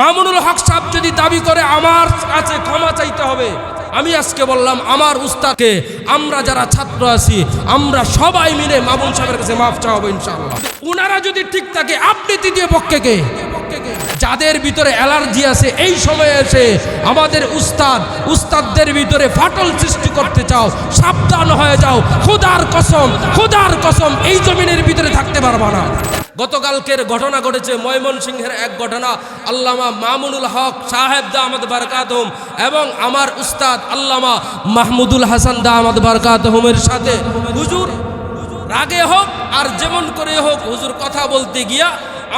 মামুনুল হক সাহেব যদি দাবি করে, আমার কাছে ক্ষমা চাইতে হবে। আমি আজকে বললাম, আমার উস্তাদকে আমরা যারা ছাত্র আছি, আমরা সবাই মিলে মামুন সাহেবের কাছে মাফ চাওয়াবো ইনশাআল্লাহ। উনারা যদি ঠিক থাকে, আপনি তৃতীয় পক্ষে কে যাদের ভিতরে অ্যালার্জি আছে, এই সময়ে এসে আমাদের উস্তাদ, উস্তাদদের ভিতরে ফাটল সৃষ্টি করতে চাও, সাবধান হয়ে যাও। খুদার কসম খুদার কসম, এই জমিনের ভিতরে থাকতে পারবা না। গতকালকের ঘটনা ঘটেছে, ময়মনসিংহের এক ঘটনা। আল্লামা মামুনুল হক সাহেব দাহমদ বারকাতহম এবং আমার উস্তাদ আল্লামা মাহমুদুল হাসান দা দাহমদ বারকাতহমের সাথে। হুজুর, রাগে হোক আর যেমন করে হোক, হুজুর কথা বলতে গিয়া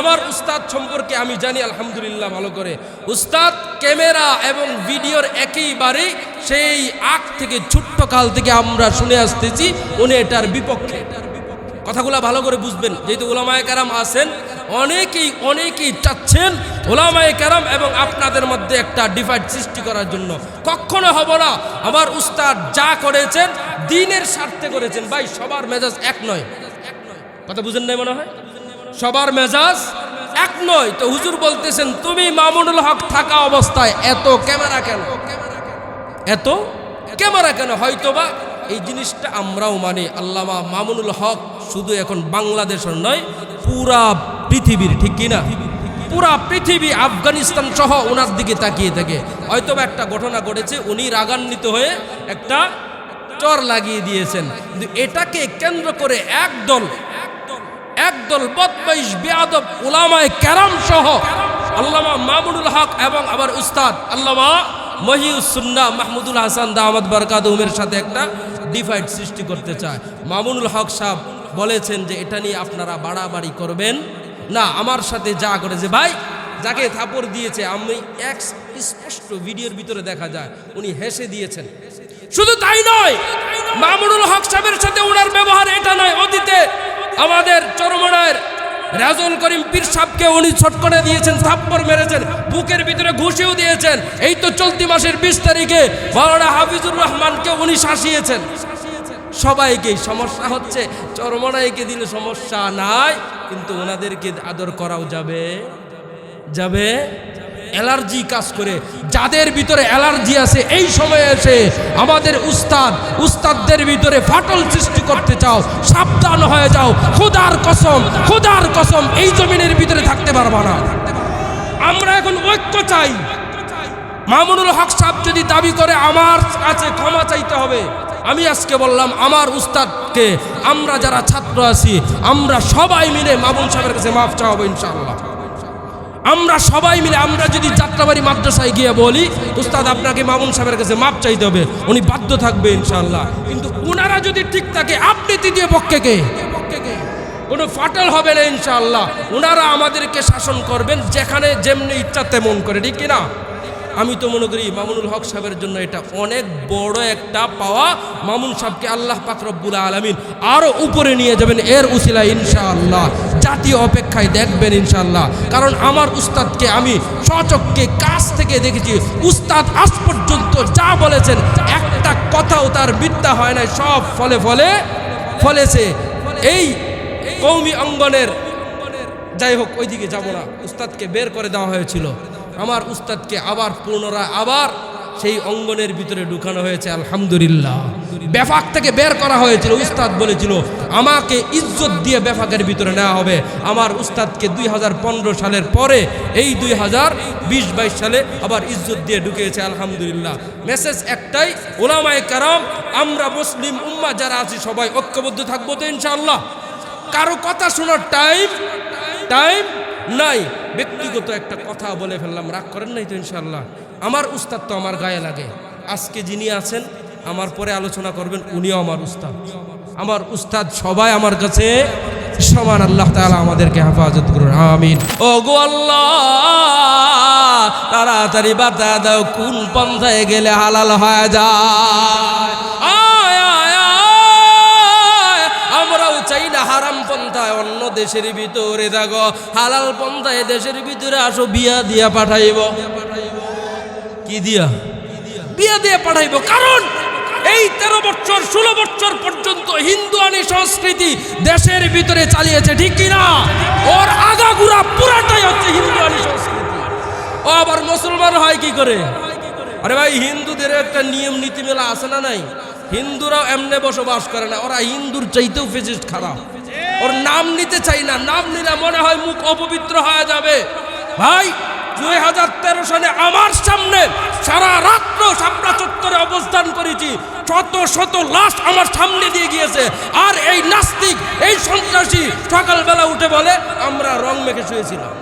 আমার উস্তাদ সম্পর্কে আমি জানি, আলহামদুলিল্লাহ ভালো করে। উস্তাদ, ক্যামেরা এবং ভিডিওর একেইবারে সেই আগ থেকে ছোট্ট কাল থেকে আমরা শুনে আসতেছি, উনি এটার বিপক্ষে। কথাগুলো ভালো করে বুঝবেন। যেহেতু ওলামায় কারাম আছেন, অনেকেই অনেকেই চাচ্ছেন ওলামায় কারাম এবং আপনাদের মধ্যে একটা ডিভাইড সৃষ্টি করার জন্য। কখনো হব না, আমার উস্তাদ যা করেছেন, দিনের স্বার্থে করেছেন। ভাই, সবার মেজাজ এক নয়। কথা বুঝেন নাই মনে হয়? সবার মেজাজ এক নয়। তো হুজুর বলতেছেন, তুমি মামুনুল হক থাকা অবস্থায় এত ক্যামেরা কেন? এত ক্যামেরা কেন? হয়তোবা এই জিনিসটা আমরাও মানি। আল্লামা মামুনুল হক শুধু এখন বাংলাদেশের নয়, পুরা পৃথিবীর, ঠিক কিনা পুরা পৃথিবী আফগানিস্তান সহ ওনার দিকে তাকিয়ে থাকে। হয়তোবা একটা ঘটনা ঘটেছে, উনি রাগান্বিত হয়ে একটা চর লাগিয়ে দিয়েছেন। কিন্তু এটাকে কেন্দ্র করে একদল একদল বদমাইশ, বেয়াদব, উলামায়ে কেরাম সহ আল্লামা মামুনুল হক এবং আমার উস্তাদ আল্লামা মহিউসুন্না মাহমুদুল হাসান দাহমদ বরকাদুমের সাথে একটা ডিভাইড সৃষ্টি করতে চায়। মামুনুল হক সাহেব বলেছেন যে এটা নিয়ে আপনারা বাড়াবাড়ি করবেন। না, আমার সাথে যা করেছে ভাই, যাকে থাপড় দিয়েছে, আমি এক স্পষ্ট ভিডিওর ভিতরে দেখা যায়, উনি হেসে দিয়েছেন। শুধু তাই নয়, মামুনুল হক সাহেবের সাথে ওনার ব্যবহার এটা নয়, অতীতে আমাদের চরমনায়ের রাজুল করিম পীর সাহকে উনি ছটকনে দিয়েছেন, থাপ্পড় মেরেছেন, বুকের ভিতরে ঘুষেও দিয়েছেন। এই তো চলতি মাসের বিশ তারিখে মাওলানা হাফিজুর রহমানকে উনি শাসিয়েছেন। সবাইকে সমস্যা হচ্ছে, চরমনাইকে দিলে সমস্যা নাই, কিন্তু ওনাদেরকে আদর করাও যাবে। যাবে? অ্যালার্জি কাজ করে। যাদের ভিতরে অ্যালার্জি আছে, এই সময়ে এসে আমাদের উস্তাদ, উস্তাদদের ভিতরে ফাটল সৃষ্টি করতে চাও, সাবধান হয়ে যাও। খুদার কসম খুদার কসম, এই জমিনের ভিতরে থাকতে পারবা না। আমরা এখন ঐক্য চাই। মামুনুল হক সাহেব যদি দাবি করে, আমার কাছে ক্ষমা চাইতে হবে। আমি আজকে বললাম, আমার উস্তাদকে আমরা যারা ছাত্র আছি, আমরা সবাই মিলে মামুন সাহেবের কাছে মাফ চাওয়াবো ইনশাআল্লাহ। আমরা সবাই মিলে, আমরা যদি যাত্রাবাড়ি মাদ্রাসায় গিয়ে বলি, উস্তাদ, আপনাকে মামুন সাহেবের কাছে মাপ চাইতে হবে, উনি বাধ্য থাকবে ইনশাল্লাহ কিন্তু ওনারা যদি ঠিক থাকে, আপনি তৃতীয় পক্ষে কে? কোনো ফাটল হবে না ইনশাআল্লাহ। ওনারা আমাদেরকে শাসন করবেন যেখানে যেমনি ইচ্ছা তেমন করে, ঠিক কিনা? আমি তো মনে করি মামুনুল হক সাহেবের জন্য এটা অনেক বড় একটা পাওয়া। মামুন সাহেবকে আল্লাহ পাক রব্বুল আলমিন আরও উপরে নিয়ে যাবেন এর উসিলা ইনশাআল্লাহ। জাতীয় অপেক্ষায় দেখবেন ইনশাআল্লাহ। কারণ আমার উস্তাদকে আমি সচককে কাছ থেকে দেখেছি। উস্তাদ আজ পর্যন্ত যা বলেছেন, একটা কথাও তার বিদ্যা হয় না সব ফলে ফলে ফলেছে। এই কৌমি অঙ্গনের যাই হোক, ওইদিকে যাব না। উস্তাদকে বের করে দেওয়া হয়েছিল। আমার উস্তাদকে আবার পুনরায় আবার সেই অঙ্গনের ভিতরে ঢুকানো হয়েছে, আলহামদুলিল্লাহ। বেফাক থেকে বের করা হয়েছিল, উস্তাদ বলেছিল, আমাকে ইজ্জত দিয়ে বেফাকের ভিতরে নেওয়া হবে। আমার উস্তাদকে দুই হাজার পনেরো সালের পরে এই দুই হাজার বিশ বাইশ সালে আবার ইজ্জত দিয়ে ঢুকিয়েছে, আলহামদুলিল্লাহ। মেসেজ একটাই, ওলামায় কারাম, আমরা মুসলিম উম্মা যারা আছি, সবাই ঐক্যবদ্ধ থাকব তো ইনশাআল্লাহ। কারও কথা শোনার টাইম টাইম নাই, ব্যক্তিগত একটা কথা বলে ফেললাম, রাগ করেন নাই তো ইনশাল্লাহ আমার উস্তাদ তো আমার গায়ে লাগে। আজকে যিনি আছেন, আমার পরে আলোচনা করবেন, উনিও আমার উস্তাদ। আমার উস্তাদ সবাই আমার কাছে সমান, আল্লাহ তাআলা আমাদেরকে হেফাজত করুন, আমিন। ও গো আল্লাহ, তাড়াতাড়ি বার্তা দাও কোন পন্থায় গেলে হালাল হয়ে যায়। দেশের ভিতরে থাকো। হালাল পন্থায় দেশের ভিতরে আসো, বিয়া দিয়া পাঠাইব। কি দিয়া? বিয়া দিয়ে পাঠাইব। কারণ এই তেরো বছর, ষোলো বছর পর্যন্ত হিন্দুয়ানি সংস্কৃতি দেশের ভিতরে চালিয়েছে, ঠিক কিনা ওর আগাগুড়া পুরাটাই হচ্ছে হিন্দুয়ানি সংস্কৃতি। ও ও আবার মুসলমান হয় কি করে? আরে ভাই, হিন্দুদের একটা নিয়ম নীতি মেলা আছে না নাই? হিন্দুরাও এমনে বসবাস করে না, ওরা হিন্দুর চাইতেও ফেসিস্ট খারাপ। ওর নাম নিতে চাই না। নাম নিলে মনে হয় মুখ অপবিত্র হয়ে যাবে। ভাই, দুই হাজার তেরো সালে আমার সামনে সারা রাত্র সাপড়া চত্বরে অবস্থান করেছি। শত শত লাশ আমার সামনে দিয়ে গিয়েছে। আর এই নাস্তিক, এই সন্ত্রাসী সকালবেলা উঠে বলে, আমরা রং মেখে শুয়েছিলাম।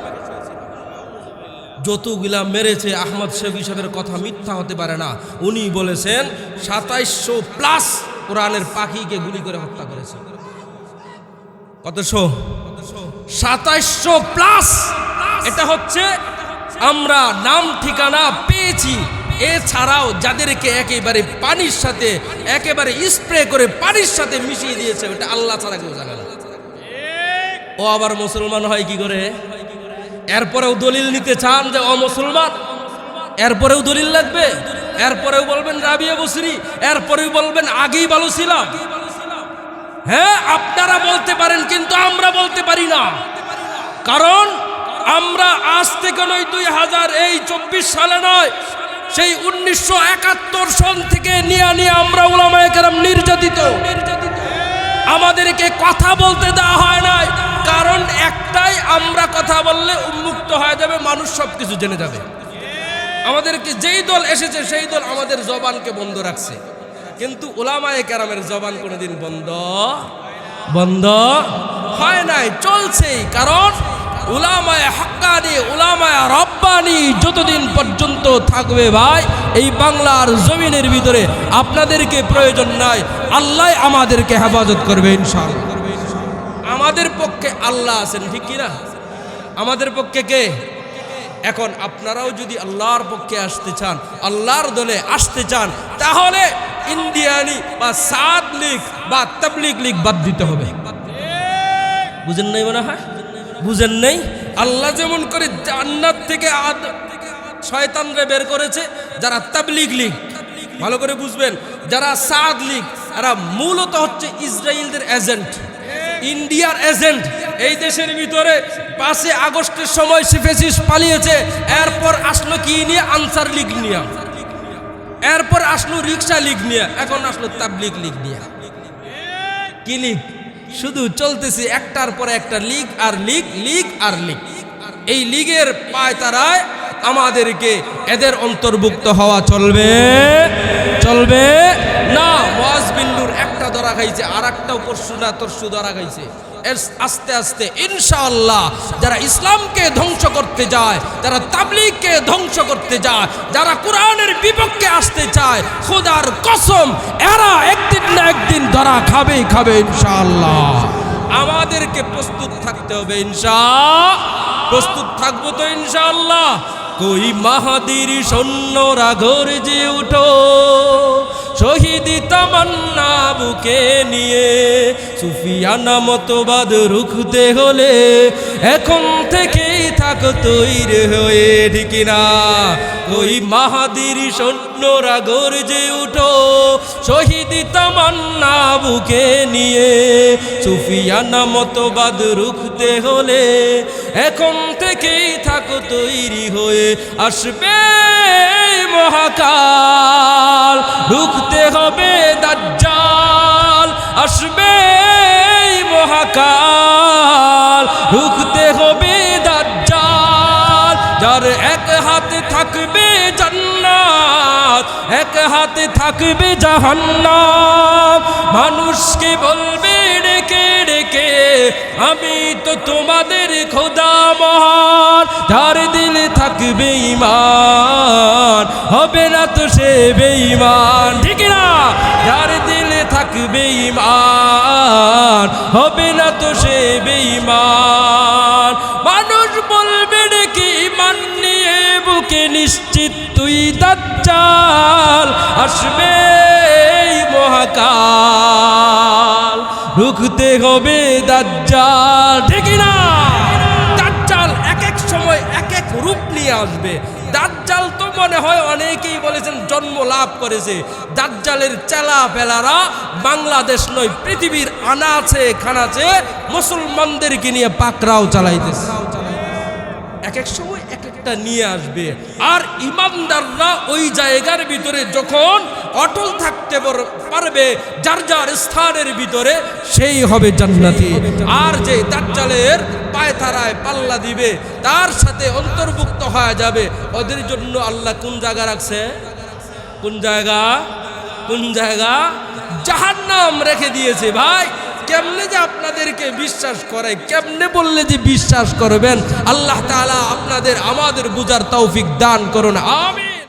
যতগুলা মেরেছে, আহমদ শফি সাহেবের কথা মিথ্যা হতে পারে না। উনি বলেছেন, সাতাইশশো প্লাস কোরআনের পাখিকে গুলি করে হত্যা করেছে। কতশো? সাতাইশশো প্লাস। এটা হচ্ছে আমরা নাম, ঠিকানা পেয়েছি। এছাড়াও যাদেরকে একেবারে পানির সাথে, একেবারে স্প্রে করে পানির সাথে মিশিয়ে দিয়েছে, ওটা আল্লাহ ছাড়া কেউ জানে না। ও আবার মুসলমান হয় কি করে? এরপরেও দলিল নিতে চান যে, ও মুসলমান, এরপরেও দলিল লাগবে? এরপরেও বলবেন রাবিয়া বসরি এরপরেও বলবেন আগেই ভালো ছিলাম। হ্যাঁ আপনারা বলতে পারেন, কিন্তু আমরা বলতে পারি না। কারণ আমরা আজ থেকে নয়, দুই হাজার এই চব্বিশ সালে নয়, সেই উনিশশো একাত্তর সন থেকে নিয়ে নিয়ে আমরা ওলামায় কেরাম নির্যাতিত। আমাদেরকে কথা বলতে দেওয়া হয় নাই, কারণ একটাই আমরা কথা বললে উন্মুক্ত হয়ে যাবে, মানুষ সব কিছু জেনে যাবে। আমাদেরকে যেই দল এসেছে, সেই দল আমাদের জবানকে বন্ধ রাখছে। কিন্তু ওলামায়ে কেরামের জবান কোনোদিন বন্ধ বন্ধ হয় নাই। চলছেই, কারণ উলামায় হাক্কানি, উলামায় রব্বানি যতদিন পর্যন্ত থাকবে ভাই, এই বাংলার জমিনের ভিতরে আপনাদেরকে প্রয়োজন নাই, আল্লাহ আমাদেরকে হেফাজত করবে ইনশাআল্লাহ। আমাদের পক্ষে আল্লাহ আছেন, ঠিক কিনা আমাদের পক্ষে কে? এখন আপনারাও যদি আল্লাহর পক্ষে আসতে চান, আল্লাহর দলে আসতে চান, তাহলে ইন্ডিয়ানি বা সাদ লীগ বা তাবলিগ লীগ বাদ দিতে হবে। বুঝেন নাই মনে হয়? বুঝেন নেই? আল্লাহ যেমন করে জান্নাত থেকে আদ শয়তানরে বের করেছে, যারা তাবলিগ লীগ, ভালো করে বুঝবেন, যারা সাদ লীগ, এরা মূলত হচ্ছে ইসরায়েলদের এজেন্ট। ইন্ডিয়ার এজেন্ট, এই দেশের ভিতরে পাঁচে আগস্টের সময় সিফেসিস পালিয়েছে, এরপর আসলো কি নিয়ে? আনসার লীগ নিয়ে। এরপর আসলো রিক্সা লীগ নিয়ে, এখন আসলো তাবলিগ লীগ নিয়ে। কি লীগ? শুধু চলতেছে একটার পর একটা লিগ আর লিগ লিগ আর লীগ। এই লিগের পায় তারায় আমাদেরকে এদের অন্তর্ভুক্ত হওয়া চলবে। চলবে? না ওয়াজ বিন্দুর একটা ধরা খাইছে আর একটাও পরশু না, তরশু ধরা খাইছে। আস্তে আস্তে ইনশাআল্লাহ যারা ইসলামকে ধ্বংস করতে যায়, যারা তাবলিগকে ধ্বংস করতে যায়, যারা কোরআনের বিপক্ষে আসতে চায়, খোদার কসম এরা একদিন না একদিন ধরা খাবেই খাবে ইনশাআল্লাহ। আমাদেরকে প্রস্তুত থাকতে হবে ইনশা, প্রস্তুত থাকব তো ইনশাআল্লাহ। কই মাহাদির সৈন্যরা যে উঠো। শহীদ তামান্না বুকে নিয়ে, সুফিয়ানা মতবাদ রুখতে হলে এখন থেকেই থাক তৈরি হয়ে ঠিক না। ওই মাহাদির সৈন্যরা গর্জে উঠো, শহীদ তামান্না বুকে নিয়ে, সুফিয়ানা মতবাদ রুখতে হলে এখন থেকেই থাক তৈরি হয়ে আসবে। মহাকাল, ঢুকতে হবে দাজ্জাল, আসবে মহাকাল, ঢুকতে হবে দাজ্জাল। যার এক হাতে থাকবে জান্নাত, এক হাতে থাকবে জাহান্নাম। মানুষকে বলবে, ডেকে ডেকে, আমি তো তোমাদের খোদা মহান। যার দিলে থাকবে ইমান হবে না তো সে বেঈমান। ঠিক না যার দিলে থাকবে ইমান হবে না তো সে বেঈমান। মানুষ বলবে ডেকে ইমান নিয়ে বুকে নিশ্চিত তুই দাজ্জাল, আসবে মহাকাল। রুখতে হবে দাজ্জাল। ঠিক না দাজ্জাল এক এক সময় এক এক রূপ নিয়ে আসবে। মনে হয় অনেকেই বলেছেন জন্ম লাভ করেছে। দাজ্জালের চেলা পেলারা বাংলাদেশ নয়, পৃথিবীর আনাছে খানাছে মুসলমানদেরকে নিয়ে পাকরাও চালাইতেছে। এক এক সময় একটা নিয়ে আসবে। আর ইমানদাররা ওই জায়গার ভিতরে যখন অটল থাকতে পারবে, যার যার স্থানের ভিতরে সেই হবে জান্নাতি। আর যে দাজ্জালের পায়ে তারায় পাল্লা দিবে, তার সাথে অন্তর্ভুক্ত হয়ে যাবে। ওদের জন্য আল্লাহ কোন জায়গা রাখছে? কোন জায়গা? কোন জায়গা? জাহান্নাম রেখে দিয়েছে। ভাই কেমনে যে আপনাদেরকে বিশ্বাস করে, কেমনে বললে যে বিশ্বাস করবেন? আল্লাহ তালা আপনাদের আমাদের বুজার তৌফিক দান করুন আমি